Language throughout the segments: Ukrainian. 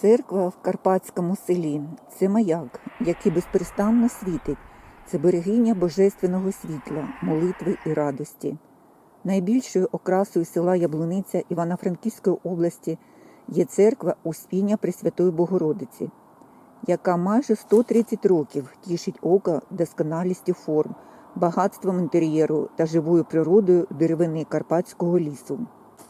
Церква в карпатському селі це маяк, який безперестанно світить. Це берегиня божественного світла, молитви і радості. Найбільшою окрасою села Яблуниця Івано-Франківської області є церква Успіння Пресвятої Богородиці, яка майже 130 років тішить око досконалістю форм, багатством інтер'єру та живою природою деревини Карпатського лісу.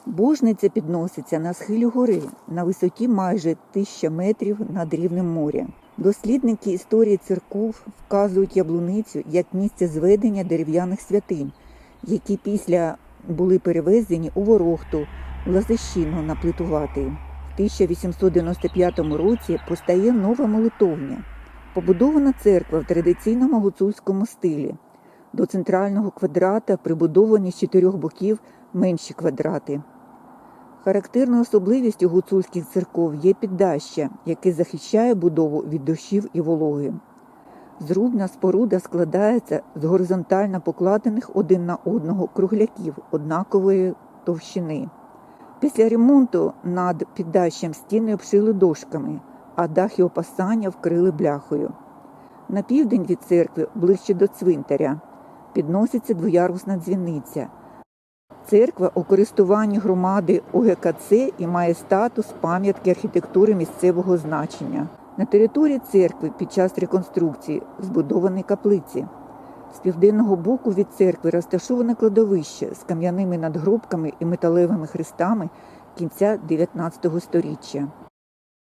Божниця підноситься на схилі гори на висоті майже тисяча метрів над рівнем моря. Дослідники історії церков вказують яблуницю як місце зведення дерев'яних святинь, які після були перевезені у Ворохту, Лазищину на Плитуватий. В 1895 році постає нова молитовня. Побудована церква в традиційному гуцульському стилі. До центрального квадрата прибудовані з чотирьох боків менші квадрати. Характерною особливістю гуцульських церков є піддаща, яке захищає будову від дощів і вологи. Зрубна споруда складається з горизонтально покладених один на одного кругляків однакової товщини. Після ремонту над піддащем стіни обшили дошками, а дах і опасання вкрили бляхою. На південь від церкви, ближче до цвинтаря, підноситься двоярусна дзвіниця. Церква у користуванні громади УГКЦ і має статус пам'ятки архітектури місцевого значення. На території церкви під час реконструкції збудовані каплиці. З південного боку від церкви розташоване кладовище з кам'яними надгробками і металевими хрестами кінця 19 століття.